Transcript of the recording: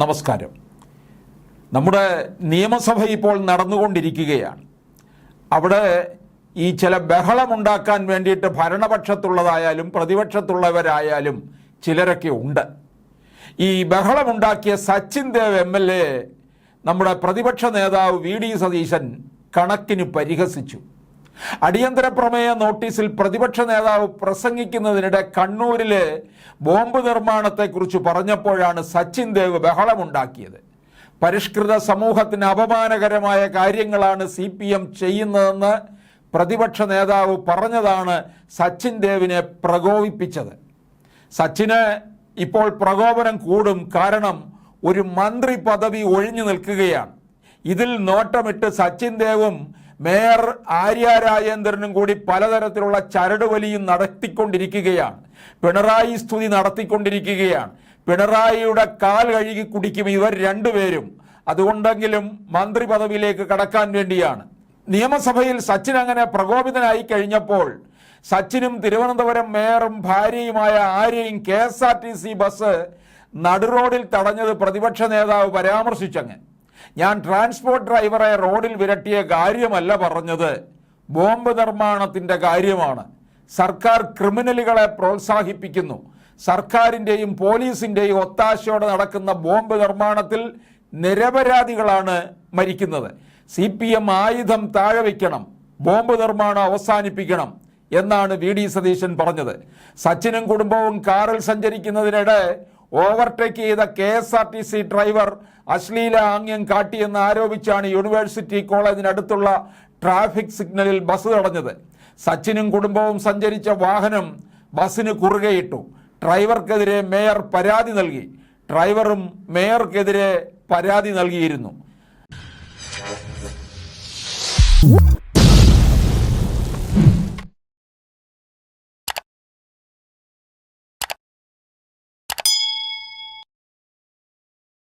നമസ്കാരം. നമ്മുടെ നിയമസഭ ഇപ്പോൾ നടന്നുകൊണ്ടിരിക്കുകയാണ്. അവിടെ ഈ ചില ബഹളമുണ്ടാക്കാൻ വേണ്ടിയിട്ട് ഭരണപക്ഷത്തുള്ളതായാലും പ്രതിപക്ഷത്തുള്ളവരായാലും ചിലരൊക്കെ ഉണ്ട്. ഈ ബഹളമുണ്ടാക്കിയ Sachin Dev M L A നമ്മുടെ പ്രതിപക്ഷ നേതാവ് വി ഡി സതീശൻ കണക്കിന് പരിഹസിച്ചു. അടിയന്തര പ്രമേയ നോട്ടീസിൽ പ്രതിപക്ഷ നേതാവ് പ്രസംഗിക്കുന്നതിനിടെ കണ്ണൂരിലെ ബോംബ് നിർമ്മാണത്തെക്കുറിച്ച് പറഞ്ഞപ്പോഴാണ് സച്ചിൻ ദേവ് ബഹളമുണ്ടാക്കിയത്. പരിഷ്കൃത സമൂഹത്തിന് അപമാനകരമായ കാര്യങ്ങളാണ് സി പി എം ചെയ്യുന്നതെന്ന് പ്രതിപക്ഷ നേതാവ് പറഞ്ഞതാണ് സച്ചിൻ ദേവിനെ പ്രകോപിപ്പിച്ചത്. സച്ചിന് ഇപ്പോൾ പ്രകോപനം കൂടും കാരണം ഒരു മന്ത്രി പദവി ഒഴിഞ്ഞു നിൽക്കുകയാണ്. ഇതിൽ നോട്ടമിട്ട് സച്ചിൻ ദേവും മേയർ ആര്യ രാജേന്ദ്രനും കൂടി പലതരത്തിലുള്ള ചരടുവലിയും നടത്തിക്കൊണ്ടിരിക്കുകയാണ്. പിണറായി സ്തുതി നടത്തിക്കൊണ്ടിരിക്കുകയാണ്. പിണറായിയുടെ കാൽ കഴുകി കുടിക്കും ഇവർ രണ്ടുപേരും. അതുകൊണ്ടെങ്കിലും മന്ത്രി പദവിയിലേക്ക് കടക്കാൻ വേണ്ടിയാണ്. നിയമസഭയിൽ സച്ചിൻ അങ്ങനെ പ്രകോപിതനായി കഴിഞ്ഞപ്പോൾ സച്ചിനും തിരുവനന്തപുരം മേയറും ഭാര്യയുമായ ആര്യയും K S R T C bus നടുറോഡിൽ തടഞ്ഞത് പ്രതിപക്ഷ നേതാവ് പരാമർശിച്ചങ്ങ്. ഞാൻ ട്രാൻസ്പോർട്ട് ഡ്രൈവറെ റോഡിൽ വിരട്ടിയ കാര്യമല്ല പറഞ്ഞത്. ബോംബ് നിർമ്മാണത്തിന്റെ കാര്യമാണ്. സർക്കാർ ക്രിമിനലുകളെ പ്രോത്സാഹിപ്പിക്കുന്നു. സർക്കാരിന്റെയും പോലീസിന്റെയും ഒത്താശയോടെ നടക്കുന്ന ബോംബ് നിർമ്മാണത്തിൽ നിരപരാധികളാണ് മരിക്കുന്നത്. സി പി എം ആയുധം താഴെ വയ്ക്കണം ബോംബ് നിർമ്മാണം അവസാനിപ്പിക്കണം എന്നാണ് വി ഡി സതീശൻ പറഞ്ഞത്. സച്ചിനും കുടുംബവും കാറിൽ സഞ്ചരിക്കുന്നതിനിടെ ഓവർടേക്ക് ചെയ്ത K S R T C driver അശ്ലീല ആംഗ്യം കാട്ടിയെന്ന് ആരോപിച്ചാണ് യൂണിവേഴ്സിറ്റി കോളേജിനടുത്തുള്ള ട്രാഫിക് സിഗ്നലിൽ ബസ് തടഞ്ഞത്. സച്ചിനും കുടുംബവും സഞ്ചരിച്ച വാഹനം ബസ്സിന് കുറുകെയിട്ടു. ഡ്രൈവർക്കെതിരെ മേയർ പരാതി നൽകി. ഡ്രൈവറും മേയർക്കെതിരെ പരാതി നൽകിയിരുന്നു.